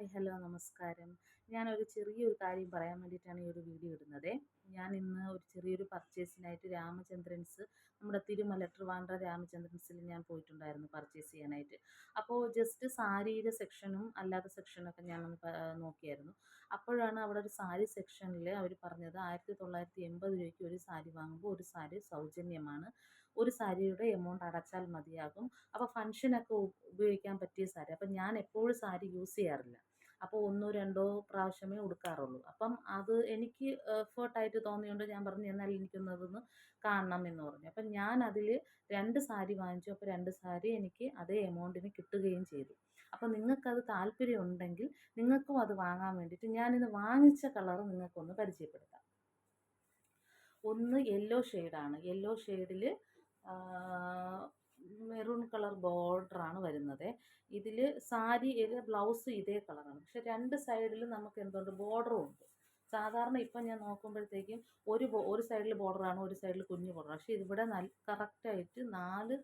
Hello നമസ്കാരം. ഞാനൊരു ചെറിയൊരു കാര്യം പറയാൻ വേണ്ടിയിട്ടാണ് ഈ ഒരു വീഡിയോ ഇടുന്നത്. ഞാൻ ഇന്ന് ഒരു ചെറിയൊരു പർച്ചേസിനായിട്ട് രാമചന്ദ്രൻസ് നമ്മുടെ തിരുമല ട്രിവാൻഡ്ര രാമചന്ദ്രൻസിൽ ഞാൻ പോയിട്ടുണ്ടായിരുന്നു പർച്ചേസ് ചെയ്യാനായിട്ട്. അപ്പോൾ ജസ്റ്റ് സാരിയുടെ സെക്ഷനും അല്ലാത്ത സെക്ഷനൊക്കെ ഞാൻ നോക്കിയായിരുന്നു. അപ്പോഴാണ് അവിടെ ഒരു സാരി സെക്ഷനിൽ അവർ പറഞ്ഞത് ആയിരത്തി തൊള്ളായിരത്തി എൺപത് രൂപയ്ക്ക് ഒരു സാരി വാങ്ങുമ്പോൾ ഒരു സാരി സൗജന്യമാണ്. ഒരു സാരിയുടെ എമൗണ്ട് അടച്ചാൽ മതിയാകും. അപ്പോൾ ഫംഗ്ഷനൊക്കെ ഉപയോഗിക്കാൻ പറ്റിയ സാരി. അപ്പം ഞാൻ എപ്പോഴും സാരി യൂസ് ചെയ്യാറില്ല. അപ്പോൾ ഒന്നോ രണ്ടോ പ്രാവശ്യമേ ഉടുക്കാറുള്ളൂ. അപ്പം അത് എനിക്ക് എഫേർട്ടായിട്ട് തോന്നിയുകൊണ്ട് ഞാൻ പറഞ്ഞു എന്നാൽ എനിക്കൊന്നതൊന്ന് കാണണം എന്ന് പറഞ്ഞു. അപ്പം ഞാൻ അതിൽ രണ്ട് സാരി വാങ്ങിച്ചു. അപ്പോൾ രണ്ട് സാരി എനിക്ക് അതേ എമൗണ്ടിന് കിട്ടുകയും ചെയ്തു. അപ്പോൾ നിങ്ങൾക്കത് താല്പര്യം ഉണ്ടെങ്കിൽ നിങ്ങൾക്കും അത് വാങ്ങാൻ വേണ്ടിയിട്ട് ഞാനിന്ന് വാങ്ങിച്ച കളർ നിങ്ങൾക്കൊന്ന് പരിചയപ്പെടുത്താം. ഒന്ന് യെല്ലോ ഷെയ്ഡാണ് യെല്ലോ ഷെയ്ഡിൽ മെറൂൺ കളർ ബോർഡറാണ് വരുന്നത്. ഇതിൽ സാരി ബ്ലൗസ് ഇതേ കളറാണ്. പക്ഷെ രണ്ട് സൈഡിലും നമുക്ക് എന്തുണ്ട്? ബോർഡറും ഉണ്ട്. സാധാരണ ഇപ്പം ഞാൻ നോക്കുമ്പോഴത്തേക്കും ഒരു ഒരു സൈഡിൽ ബോർഡറാണ് ഒരു സൈഡിൽ കുഞ്ഞു ബോർഡർ പക്ഷേ ഇവിടെ നല്ല കറക്റ്റായിട്ട് നാല്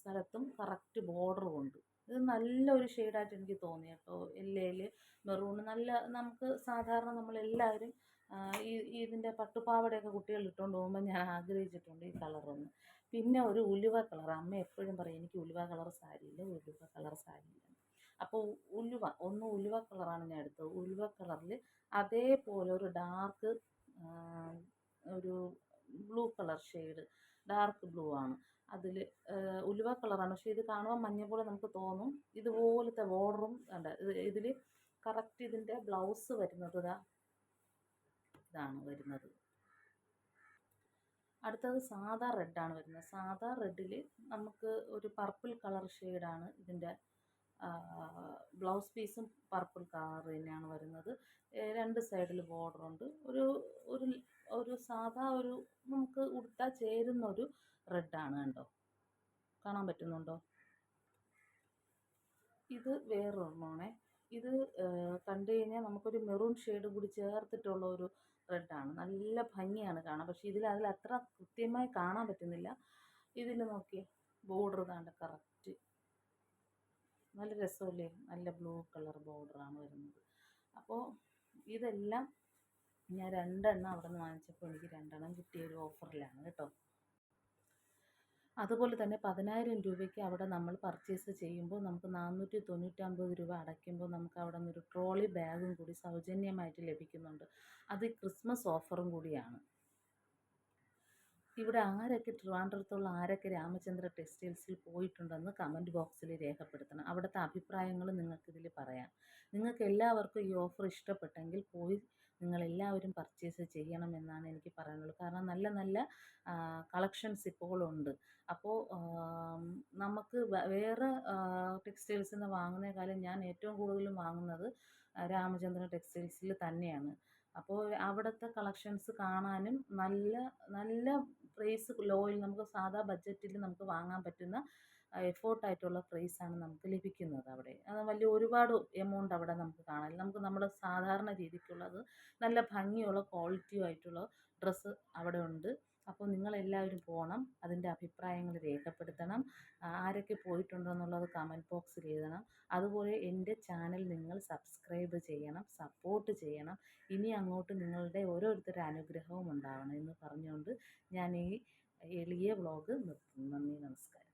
സ്ഥലത്തും കറക്റ്റ് ബോർഡറും ഉണ്ട്. ഇത് നല്ലൊരു ഷെയ്ഡായിട്ട് എനിക്ക് തോന്നി കേട്ടോ. എല്ലയിൽ മെറൂൺ. നല്ല നമുക്ക് സാധാരണ നമ്മളെല്ലാവരും ഈ ഇതിന്റെ പട്ടുപാവടയൊക്കെ കുട്ടികൾ ഇട്ടുകൊണ്ട് പോകുമ്പോൾ ഞാൻ ആഗ്രഹിച്ചിട്ടുണ്ട് ഈ കളറൊന്ന്. പിന്നെ ഒരു ഉലുവ കളർ അമ്മ എപ്പോഴും പറയും എനിക്ക് ഉലുവ കളർ സാരിയില്ല ഉലുവ കളർ സാരിയില്ല അപ്പോൾ ഉലുവ ഒന്ന് ഉലുവ കളറാണ് ഞാൻ എടുത്തത്. ഉലുവ കളറിൽ അതേപോലെ ഒരു ഡാർക്ക് ഒരു blue colour shade. Dark blue ആണ്. അതിൽ ഉലുവ കളറാണ്. പക്ഷേ ഇത് കാണുമ്പോൾ മഞ്ഞ പോലെ നമുക്ക് തോന്നും. ഇതുപോലത്തെ ബോർഡറും ഉണ്ട്. ഇതിൽ കറക്റ്റ് ഇതിന്റെ ബ്ലൗസ് വരുന്നത് ഇതാണ് വരുന്നത്. അടുത്തത് സാധാ റെഡാണ് വരുന്നത്. സാധാ റെഡിൽ നമുക്ക് ഒരു പർപ്പിൾ കളർ ഷെയ്ഡാണ് ഇതിന്റെ ബ്ലൗസ് പീസും പർപ്പിൾ കളർ തന്നെയാണ് വരുന്നത്. രണ്ട് സൈഡിൽ ബോർഡറുണ്ട് ഒരു ഒരു ഒരു സാധാ ഒരു നമുക്ക് ഉടുത്താൽ ഒരു റെഡാണ് കണ്ടോ? കാണാൻ പറ്റുന്നുണ്ടോ? ഇത് വേറൊരെണ്ണമാണേ. ഇത് കണ്ടു കഴിഞ്ഞാൽ നമുക്കൊരു മെറൂൺ ഷെയ്ഡ് കൂടി ചേർത്തിട്ടുള്ള ഒരു റെഡാണ് നല്ല ഭംഗിയാണ് കാണാൻ. പക്ഷേ ഇതിൽ അതിൽ അത്ര കൃത്യമായി കാണാൻ പറ്റുന്നില്ല. ഇതിൽ നോക്കിയേ ബോർഡർ താണ്ട കറക്റ്റ് നല്ല രസമല്ലേ? നല്ല ബ്ലൂ കളർ ബോർഡറാണ് വരുന്നത്. അപ്പോൾ ഇതെല്ലാം ഞാൻ രണ്ടെണ്ണം അവിടെ നിന്ന് വാങ്ങിച്ചപ്പോൾ എനിക്ക് രണ്ടെണ്ണം കിട്ടിയ ഒരു ഓഫറിലാണ് കേട്ടോ. അതുപോലെ തന്നെ പതിനായിരം രൂപയ്ക്ക് അവിടെ നമ്മൾ പർച്ചേസ് ചെയ്യുമ്പോൾ നമുക്ക് നാനൂറ്റി തൊണ്ണൂറ്റൊമ്പത് രൂപ അടയ്ക്കുമ്പോൾ നമുക്ക് അവിടെ നിന്നൊരു ട്രോളി ബാഗും കൂടി സൗജന്യമായിട്ട് ലഭിക്കുന്നുണ്ട്. അത് ക്രിസ്മസ് ഓഫറും കൂടിയാണ്. ഇവിടെ ആരൊക്കെ ട്രിവാൻഡ്രത്തുള്ള ആരൊക്കെ രാമചന്ദ്ര ടെക്സ്റ്റൈൽസിൽ പോയിട്ടുണ്ടെന്ന് കമന്റ് ബോക്സിൽ രേഖപ്പെടുത്തണം. അവിടുത്തെ അഭിപ്രായങ്ങൾ നിങ്ങൾക്കിതിൽ പറയാം. നിങ്ങൾക്ക് എല്ലാവർക്കും ഈ ഓഫർ ഇഷ്ടപ്പെട്ടെങ്കിൽ പോയി നിങ്ങളെല്ലാവരും പർച്ചേസ് ചെയ്യണമെന്നാണ് എനിക്ക് പറയാനുള്ളത്. കാരണം നല്ല നല്ല കളക്ഷൻസ് ഇപ്പോഴുണ്ട് അപ്പോൾ നമുക്ക് വേറെ ടെക്സ്റ്റൈൽസിൽ നിന്ന് വാങ്ങുന്നതിനേക്കാളും ഞാൻ ഏറ്റവും കൂടുതലും വാങ്ങുന്നത് രാമചന്ദ്ര ടെക്സ്റ്റൈൽസിൽ തന്നെയാണ്. അപ്പോൾ അവിടുത്തെ കളക്ഷൻസ് കാണാനും നല്ല നല്ല പ്രൈസ് ലോയിൽ നമുക്ക് സാധാ ബഡ്ജറ്റിൽ നമുക്ക് വാങ്ങാൻ പറ്റുന്ന എഫോർട്ടായിട്ടുള്ള പ്രൈസാണ് നമുക്ക് ലഭിക്കുന്നത് അവിടെ. അത് വലിയ ഒരുപാട് എമൗണ്ട് അവിടെ നമുക്ക് കാണാൻ നമുക്ക് നമ്മുടെ സാധാരണ രീതിക്കുള്ളത് നല്ല ഭംഗിയുള്ള ക്വാളിറ്റിയും ആയിട്ടുള്ള ഡ്രസ്സ് അവിടെ ഉണ്ട്. അപ്പോൾ നിങ്ങളെല്ലാവരും പോകണം അതിന്റെ അഭിപ്രായങ്ങൾ രേഖപ്പെടുത്തണം ആരൊക്കെ പോയിട്ടുണ്ടെന്നുള്ളത് കമന്റ് ബോക്സിൽ എഴുതണം. അതുപോലെ എന്റെ ചാനൽ നിങ്ങൾ സബ്സ്ക്രൈബ് ചെയ്യണം സപ്പോർട്ട് ചെയ്യണം. ഇനി അങ്ങോട്ട് നിങ്ങളുടെ ഓരോരുത്തരുടെ അനുഗ്രഹവും ഉണ്ടാവണം എന്ന് പറഞ്ഞുകൊണ്ട് ഞാൻ ഈ എളിയ വ്ളോഗ് നിർത്തുന്നു. നന്ദി നമസ്കാരം.